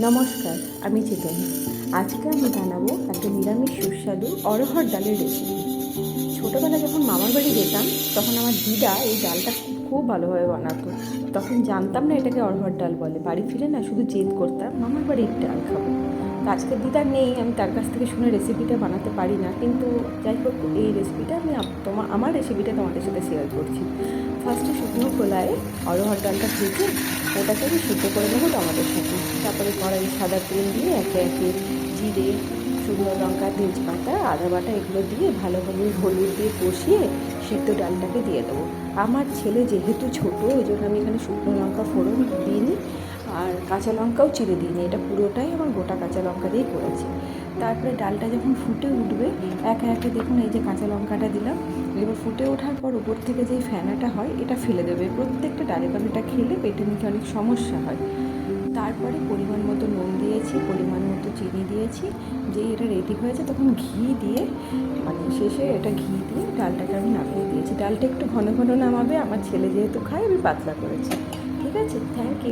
নমস্কার, আমি চেতনা। আজকে আমি জানাব একটা নিরামিষ সুস্বাদু অরহর ডালের রেসিপি ছোটোবেলা যখন মামার বাড়ি যেতাম, তখন আমার দিদা এই ডালটা খুব ভালোভাবে বানাতো। তখন জানতাম না এটাকে অরহর ডাল বলে। বাড়ি ফিরে না, শুধু জেদ করতাম, মামার বাড়ির ডাল খাব। আজকের দিদা নেই, আমি তার কাছ থেকে শুনে রেসিপিটা বানাতে পারি না। কিন্তু যাই হোক, এই রেসিপিটা আমি তোমার আমার রেসিপিটা তোমাদের সাথে শেয়ার করছি। ফার্স্টে শুকনো খোলায় অরহর ডালটা ভেজে ওটাকে আমি সিদ্ধ করে নেব টমাটোর সাথে। তারপরে কড়াই সাদা তেল দিয়ে একে একে জিরে, শুকনো লঙ্কা, তেজপাতা, আদা বাটা এগুলো দিয়ে ভালোভাবে হলুদ দিয়ে কষিয়ে সিদ্ধ ডালটাকে দিয়ে দেবো। আমার ছেলে যেহেতু ছোটো, ওই জন্য আমি এখানে শুকনো লঙ্কা ফোড়ন দিইনি। কাঁচা লঙ্কাও চিড়ে দিইনি, এটা পুরোটাই আমার গোটা কাঁচা লঙ্কা দিয়ে করেছি। তারপরে ডালটা যখন ফুটে উঠবে, একে একে দেখুন এই যে কাঁচা লঙ্কাটা দিলাম, এবার ফুটে ওঠার পর উপর থেকে যেই ফেনাটা হয়, এটা ফেলে দেবে। প্রত্যেকটা ডালে এটা খেলে পেটে মুখে অনেক সমস্যা হয়। তারপরে পরিমাণ মতো নুন দিয়েছি, পরিমাণ মতো চিনি দিয়েছি। যেই এটা রেডি হয়েছে তখন ঘি দিয়ে মানে শেষে এটা ঘি দিয়ে ডালটাকে আমি নামিয়ে দিয়েছি। ডালটা একটু ঘন ঘন নামাবে, আমার ছেলে যেহেতু খায়, আমি পাতলা করেছি। ঠিক আছে? Thank you